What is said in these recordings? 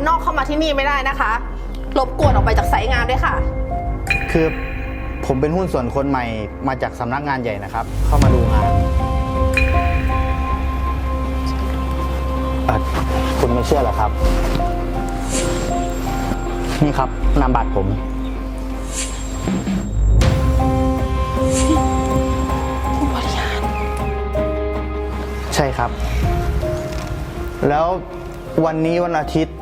คนนอกเข้ามาที่นี่ไม่ได้นะคะรบกวนออกไปจากไซต์งานด้วยค่ะ คือผมเป็นหุ้นส่วนคนใหม่มาจากสำนักงานใหญ่นะครับ เข้ามาดูงานเอ่อคุณไม่เชื่อเหรอครับ นี่ครับนามบัตรผม ผู้บริหารใช่ครับ แล้ววันนี้วันอาทิตย์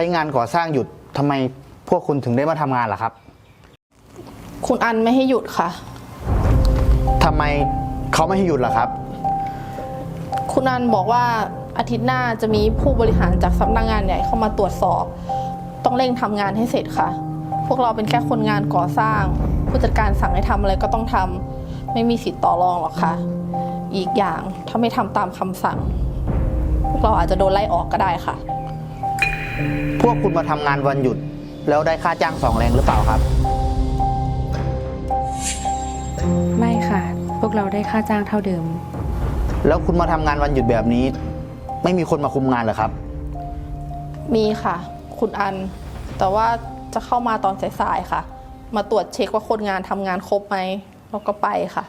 ไซต์งานก่อสร้างหยุดทำไมพวกคุณถึงได้มาทำงานล่ะครับคุณอันไม่ให้หยุดค่ะ ทำไมเขาไม่ให้หยุดล่ะครับ คุณอันบอกว่าอาทิตย์หน้าจะมีผู้บริหารจากสำนักงานใหญ่เข้ามาตรวจสอบ ต้องเร่งทำงานให้เสร็จค่ะ พวกเราเป็นแค่คนงานก่อสร้าง ผู้จัดการสั่งให้ทำอะไรก็ต้องทำไม่มีสิทธิ์ต่อรองหรอกค่ะ อีกอย่างถ้าไม่ทำตามคำสั่ง พวกเราอาจจะโดนไล่ออกก็ได้ค่ะ พวกคุณมาทำงานวันหยุด แล้วได้ค่าจ้างสองแรงหรือเปล่าครับ ไม่ค่ะ พวกเราได้ค่าจ้างเท่าเดิม แล้วคุณมาทำงานวันหยุดแบบนี้ ไม่มีคนมาคุมงานเหรอครับ มีค่ะ คุณอัน แต่ว่าจะเข้ามาตอนสายๆค่ะ มาตรวจเช็คว่าคนงานทำงานครบไหมแล้วก็ไปค่ะ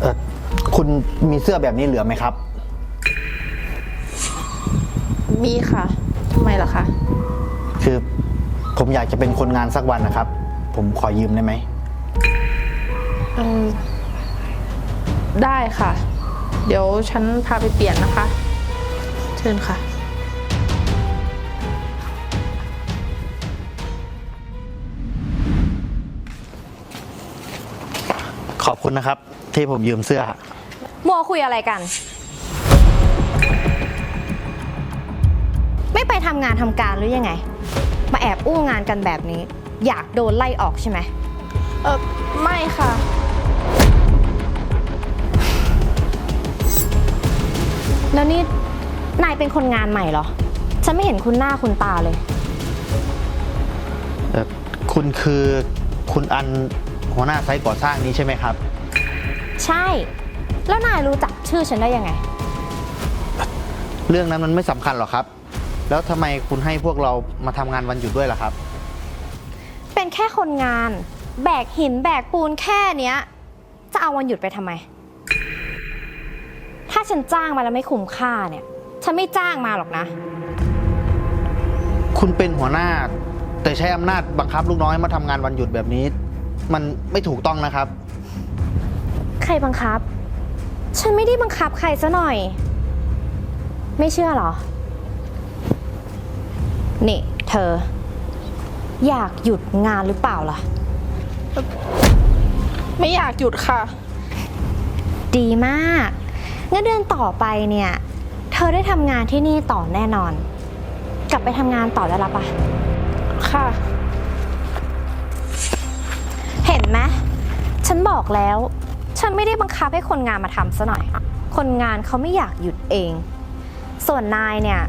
เออ คุณมีเสื้อแบบนี้เหลือไหมครับ มีค่ะทำไมล่ะคะคือผมอยากจะเป็นคนงานสักวันนะครับ ผมขอยืมได้ไหม เออได้ค่ะ เดี๋ยวฉันพาไปเปลี่ยนนะคะ เชิญค่ะ คุณนะครับ ที่ผมยืมเสื้อ มัวคุยอะไรกัน ไม่ไปทำงานทำการหรือยังไง มาแอบอู้งานกันแบบนี้ อยากโดนไล่ออกใช่ไหม เออไม่ค่ะ แล้วนี่ นายเป็นคนงานใหม่เหรอ ฉันไม่เห็นคุณหน้าคุณตาเลยเอ่อคุณคือคุณอัน หัวหน้าไซต์ก่อสร้างนี้ใช่ไหมครับ ใช่ แล้วนายรู้จักชื่อฉันได้ยังไง เรื่องนั้นมันไม่สำคัญหรอกครับ แล้วทำไมคุณให้พวกเรามาทำงานวันหยุดด้วยล่ะครับ เป็นแค่คนงาน แบกหินแบกปูนแค่เนี้ย จะเอาวันหยุดไปทำไม ถ้าฉันจ้างมาแล้วไม่คุ้มค่าเนี่ย ฉันไม่จ้างมาหรอกนะ คุณเป็นหัวหน้า แต่ใช้อำนาจบังคับลูกน้อยมาทำงานวันหยุดแบบนี้ มันไม่ถูกต้องนะครับ ใครบังคับ ฉันไม่ได้บังคับใครซะหน่อย ไม่เชื่อเหรอ นี่ เธอ อยากหยุดงานหรือเปล่าล่ะ ไม่อยากหยุดค่ะ ดีมากงั้นเดือนต่อไปเนี่ย เธอได้ทำงานที่นี่ต่อแน่นอน กลับไปทำงานต่อได้ละปะค่ะเห็นไหมฉันบอกแล้ว ฉันไม่ได้บังคับให้คนงานมาทำซะหน่อย คนงานเขาไม่อยากหยุดเอง ส่วนนายเนี่ย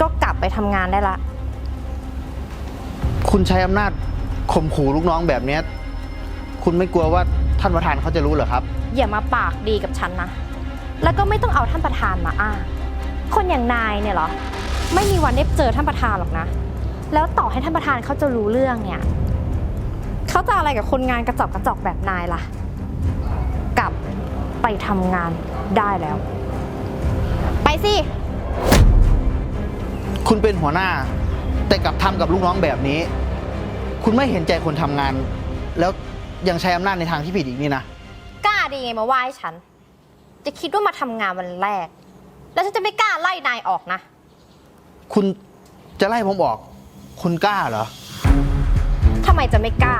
ก็กลับไปทำงานได้ละ คุณใช้อำนาจข่มขู่ลูกน้องแบบเนี้ยคุณไม่กลัวว่าท่านประธานเขาจะรู้เหรอครับ อย่ามาปากดีกับฉันนะ แล้วก็ไม่ต้องเอาท่านประธานมาอ้างคนอย่างนายเนี่ยเหรอ ไม่มีวันได้เจอท่านประธานหรอกนะ แล้วต่อให้ท่านประธานเขาจะรู้เรื่องเนี่ย เขาจะอะไรกับคนงานกระจอกกระจอกแบบนายล่ะ กลับไปทำงานได้แล้ว ไปสิ คุณเป็นหัวหน้า แต่กลับทำกับลูกน้องแบบนี้ คุณไม่เห็นใจคนทำงาน แล้วยังใช้อำนาจในทางที่ผิดอีกนี่นะ กล้าดีไงมาว่าให้ฉัน จะคิดว่ามาทำงานวันแรก แล้วฉันจะไม่กล้าไล่นายออกนะ คุณจะไล่ผมออก คุณกล้าเหรอ ทำไมจะไม่กล้า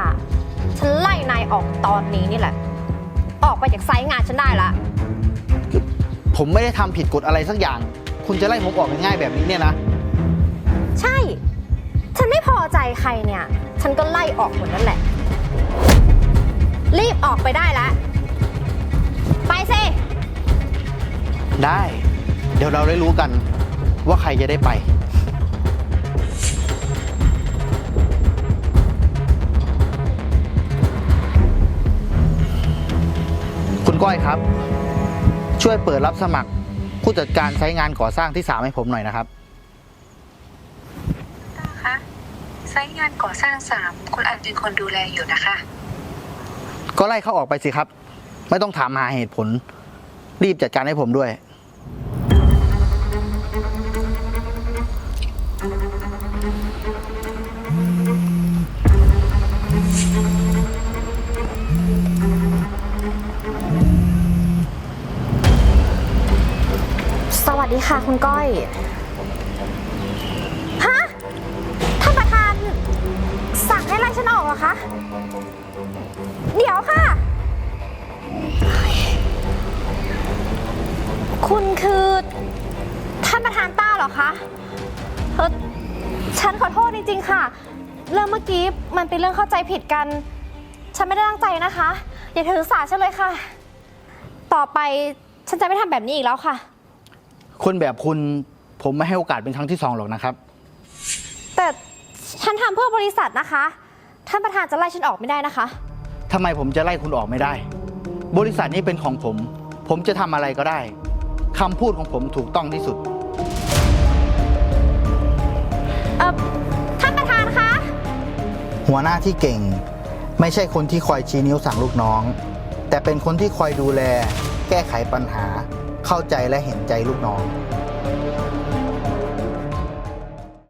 ฉันไล่นายออกตอนนี้นี่แหละ ออกไปจากไซต์งานฉันได้ละผมไม่ได้ทำผิดกฎอะไรสักอย่าง คุณจะไล่ผมออกง่ายๆแบบนี้เนี่ยนะ ใช่ ฉันไม่พอใจใครเนี่ย ฉันก็ไล่ออกหมดนั่นแหละ รีบออกไปได้แล้วไปสิ ได้ เดี๋ยวเราได้รู้กันว่าใครจะได้ไป ก้อยครับ ช่วยเปิดรับสมัคร ผู้จัดการไซต์งานก่อสร้างที่สามให้ผมหน่อยนะครับ คะไซต์งานก่อสร้างสามคุณอันเป็นคนดูแลอยู่นะคะ ก็ไล่เขาออกไปสิครับ ไม่ต้องถามหาเหตุผล รีบจัดการให้ผมด้วยส ค่ะคุณก้อย ฮะ ท่านประธาน สั่งให้ไล่ฉันออกเหรอคะ เดี๋ยวค่ะ คุณคือ ท่านประธานต้าเหรอคะเออฉันขอโทษจริงๆค่ะ เรื่องเมื่อกี้มันเป็นเรื่องเข้าใจผิดกัน ฉันไม่ได้ตั้งใจนะคะ อย่าถือสาฉันเลยค่ะ ต่อไปฉันจะไม่ทำแบบนี้อีกแล้วค่ะ คนแบบคุณผมไม่ให้โอกาสเป็นครั้งที่สองหรอกนะครับ แต่ฉันทำเพื่อบริษัทนะคะ ท่านประธานจะไล่ฉันออกไม่ได้นะคะ ทำไมผมจะไล่คุณออกไม่ได้ บริษัทนี้เป็นของผม ผมจะทำอะไรก็ได้คำพูดของผมถูกต้องที่สุด เออท่านประธานคะ หัวหน้าที่เก่ง ไม่ใช่คนที่คอยชี้นิ้วสั่งลูกน้อง แต่เป็นคนที่คอยดูแล แก้ไขปัญหา เข้าใจและเห็นใจลูกน้อง